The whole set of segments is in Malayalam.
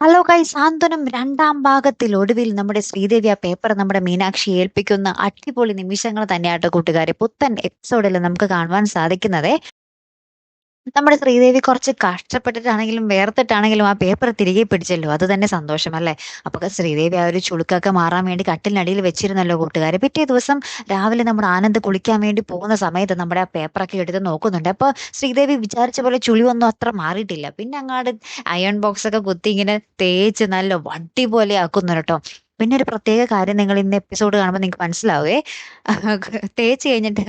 ഹലോ ഗൈസ് സാന്ത്വനം രണ്ടാം ഭാഗത്തിൽ ഒടുവിൽ നമ്മുടെ ശ്രീദേവി ആ പേപ്പർ നമ്മുടെ മീനാക്ഷി ഏൽപ്പിക്കുന്ന അടിപൊളി നിമിഷങ്ങൾ തന്നെയാട്ടോ കൂട്ടുകാരെ. പുത്തൻ എപ്പിസോഡിൽ നമുക്ക് കാണുവാൻ സാധിക്കുന്നത്. നമ്മുടെ ശ്രീദേവി കുറച്ച് കഷ്ടപ്പെട്ടിട്ടാണെങ്കിലും വേർത്തിട്ടാണെങ്കിലും ആ പേപ്പർ തിരികെ പിടിച്ചല്ലോ. അത് തന്നെ സന്തോഷം അല്ലേ? അപ്പൊ ശ്രീദേവി ആ ഒരു ചുളുക്കൊക്കെ മാറാൻ വേണ്ടി കട്ടിലിനടിയിൽ വെച്ചിരുന്നല്ലോ കൂട്ടുകാരെ. പിറ്റേ ദിവസം രാവിലെ നമ്മുടെ ആനന്ദ് കുളിക്കാൻ വേണ്ടി പോകുന്ന സമയത്ത് നമ്മുടെ ആ പേപ്പറൊക്കെ എടുത്ത് നോക്കുന്നുണ്ട്. അപ്പൊ ശ്രീദേവി വിചാരിച്ച പോലെ ചുളിവൊന്നും അത്ര മാറിയിട്ടില്ല. പിന്നെ അങ്ങാട് അയൺ ബോക്സ് ഒക്കെ കുത്തി ഇങ്ങനെ തേച്ച് നല്ല വട്ടി പോലെ ആക്കുന്നു കേട്ടോ. പിന്നെ ഒരു പ്രത്യേക കാര്യം നിങ്ങൾ ഇന്ന് എപ്പിസോഡ് കാണുമ്പോൾ നിങ്ങൾക്ക് മനസ്സിലാവേ. തേച്ച് കഴിഞ്ഞിട്ട്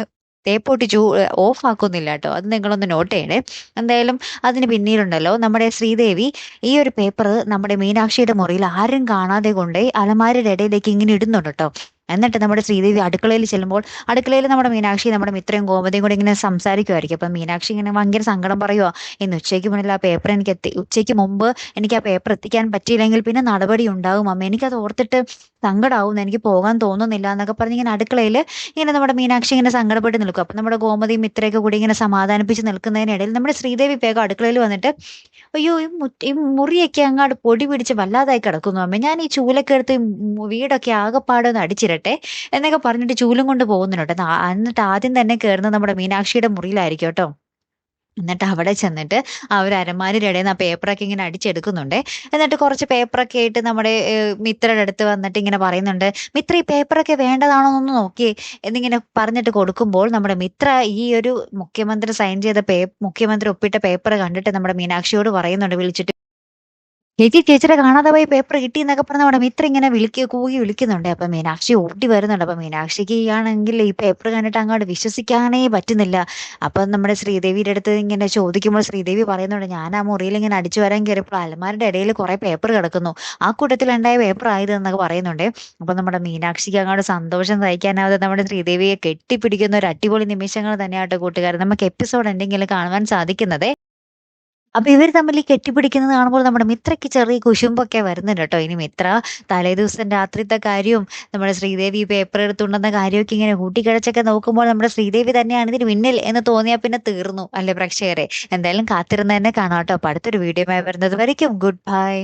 തേപ്പൊട്ടി ചൂ ഓഫ് ആക്കുന്നില്ല കേട്ടോ അത് നിങ്ങളൊന്ന് നോട്ട് ചെയ്യണേ. എന്തായാലും അതിന് പിന്നീടുണ്ടല്ലോ നമ്മുടെ ശ്രീദേവി ഈ ഒരു പേപ്പർ നമ്മുടെ മീനാക്ഷിയുടെ മുറിയിൽ ആരും കാണാതെ കൊണ്ടേ അലമാരയുടെ ഇടയിലേക്ക് ഇങ്ങനെ ഇടുന്നുണ്ട് കേട്ടോ എന്നിട്ട് നമ്മുടെ ശ്രീദേവി അടുക്കളയിൽ ചെല്ലുമ്പോൾ അടുക്കളയിൽ നമ്മുടെ മീനാക്ഷി നമ്മുടെ മിത്രയും ഗോമതിയും കൂടി ഇങ്ങനെ സംസാരിക്കുമായിരിക്കും അപ്പം മീനാക്ഷി ഇങ്ങനെ ഭയങ്കര സങ്കടം പറയുമോ ഇന്ന് ഉച്ചയ്ക്ക് മുന്നിൽ ആ പേപ്പർ എനിക്ക് എത്തി ഉച്ചയ്ക്ക് മുമ്പ് എനിക്ക് ആ പേപ്പർ എത്തിക്കാൻ പറ്റിയില്ലെങ്കിൽ പിന്നെ നടപടി ഉണ്ടാവും അമ്മ. എനിക്കത് ഓർത്തിട്ട് സങ്കടമാവും എനിക്ക് പോകാൻ തോന്നുന്നില്ല എന്നൊക്കെ പറഞ്ഞ് ഇങ്ങനെ അടുക്കളയിൽ ഇങ്ങനെ നമ്മുടെ മീനാക്ഷി ഇങ്ങനെ സങ്കടപ്പെട്ട് നിൽക്കും. അപ്പം നമ്മുടെ ഗോമതിയും മിത്രയൊക്കെ കൂടി ഇങ്ങനെ സമാധാനിപ്പിച്ച് നിൽക്കുന്നതിനിടയിൽ നമ്മുടെ ശ്രീദേവി വേഗം അടുക്കളയിൽ വന്നിട്ട് അയ്യോ ഈ ഈ മുറിയൊക്കെ അങ്ങാട് പൊടി പിടിച്ച് വല്ലാതായി കിടക്കുന്നു അമ്മ. ഞാൻ ഈ ചൂലൊക്കെ എടുത്ത് വീടൊക്കെ ആകെപ്പാടെ ഒന്ന് അടിച്ചിരട്ടെ. എന്നൊക്കെ പറഞ്ഞിട്ട് ചൂലും കൊണ്ട് പോകുന്നുണ്ട്. എന്നിട്ട് ആദ്യം തന്നെ കയറുന്നത് നമ്മുടെ മീനാക്ഷിയുടെ മുറിയിലായിരിക്കും കേട്ടോ. എന്നിട്ട് അവിടെ ചെന്നിട്ട് ആ ഒരു അരമാരിയുടെ ഇടയിൽ നിന്ന് ആ പേപ്പറൊക്കെ ഇങ്ങനെ അടിച്ചെടുക്കുന്നുണ്ട്. എന്നിട്ട് കുറച്ച് പേപ്പറൊക്കെ ആയിട്ട് നമ്മുടെ മിത്രയുടെ അടുത്ത് വന്നിട്ട് ഇങ്ങനെ പറയുന്നുണ്ട് മിത്ര ഈ പേപ്പറൊക്കെ വേണ്ടതാണോ എന്ന് നോക്കി എന്നിങ്ങനെ പറഞ്ഞിട്ട് കൊടുക്കുമ്പോൾ നമ്മുടെ മിത്ര ഈ ഒരു മുഖ്യമന്ത്രി സൈൻ ചെയ്ത പേ മുഖ്യമന്ത്രി ഒപ്പിട്ട പേപ്പർ കണ്ടിട്ട് നമ്മുടെ മീനാക്ഷിയോട് പറയുന്നുണ്ട് വിളിച്ചിട്ട് ചേച്ചി ചേച്ചിയുടെ കാണാതെ പോയി പേപ്പർ കിട്ടി എന്നൊക്കെ പറഞ്ഞ നമ്മുടെ മിത്ര ഇങ്ങനെ വിളിക്കുക കൂകി വിളിക്കുന്നുണ്ട് അപ്പൊ മീനാക്ഷി ഓടി വരുന്നുണ്ട്. അപ്പൊ മീനാക്ഷിക്ക് ആണെങ്കിൽ ഈ പേപ്പർ കണ്ടിട്ട് അങ്ങോട്ട് വിശ്വസിക്കാനേ പറ്റുന്നില്ല. അപ്പൊ നമ്മുടെ ശ്രീദേവിയുടെ അടുത്ത് ഇങ്ങനെ ചോദിക്കുമ്പോൾ ശ്രീദേവി പറയുന്നുണ്ട് ഞാൻ ആ മുറിയിൽ ഇങ്ങനെ അടിച്ചു വരാൻ കയറിയപ്പോൾ അലമാരുടെ ഇടയിൽ കുറെ പേപ്പർ കിടക്കുന്നു. ആ കൂട്ടത്തിൽ ഉണ്ടായ പേപ്പർ ആയത് എന്നൊക്കെ പറയുന്നുണ്ട്. അപ്പൊ നമ്മുടെ മീനാക്ഷിക്ക് അങ്ങോട്ട് സന്തോഷം സഹിക്കാനാവാതെ നമ്മുടെ ശ്രീദേവിയെ കെട്ടിപ്പിടിക്കുന്ന ഒരു അടിപൊളി നിമിഷങ്ങൾ തന്നെയാട്ടോ കൂട്ടുകാർ നമുക്ക് എപ്പിസോഡ് എന്തെങ്കിലും കാണുവാൻ സാധിക്കുന്നത്. അപ്പൊ ഇവർ തമ്മിൽ ഈ കെട്ടിപ്പിടിക്കുന്നത് കാണുമ്പോൾ നമ്മുടെ മിത്രയ്ക്ക് ചെറിയ കുശുമ്പൊക്കെ വരുന്നുണ്ട് കേട്ടോ. ഇനി മിത്ര തലേ ദിവസം രാത്രിത്തെ കാര്യവും നമ്മുടെ ശ്രീദേവി പേപ്പർ എടുത്തുണ്ടെന്ന കാര്യമൊക്കെ ഇങ്ങനെ കൂട്ടിക്കിടച്ചൊക്കെ നോക്കുമ്പോൾ നമ്മുടെ ശ്രീദേവി തന്നെയാണ് ഇതിന് മുന്നിൽ എന്ന് തോന്നിയാൽ പിന്നെ തീർന്നു അല്ലെ പ്രേക്ഷകരെ? എന്തായാലും കാത്തിരുന്ന് തന്നെ കാണാം കേട്ടോ. അപ്പൊ അടുത്തൊരു വീഡിയോ വരുന്നത് വരയ്ക്കും. Good bye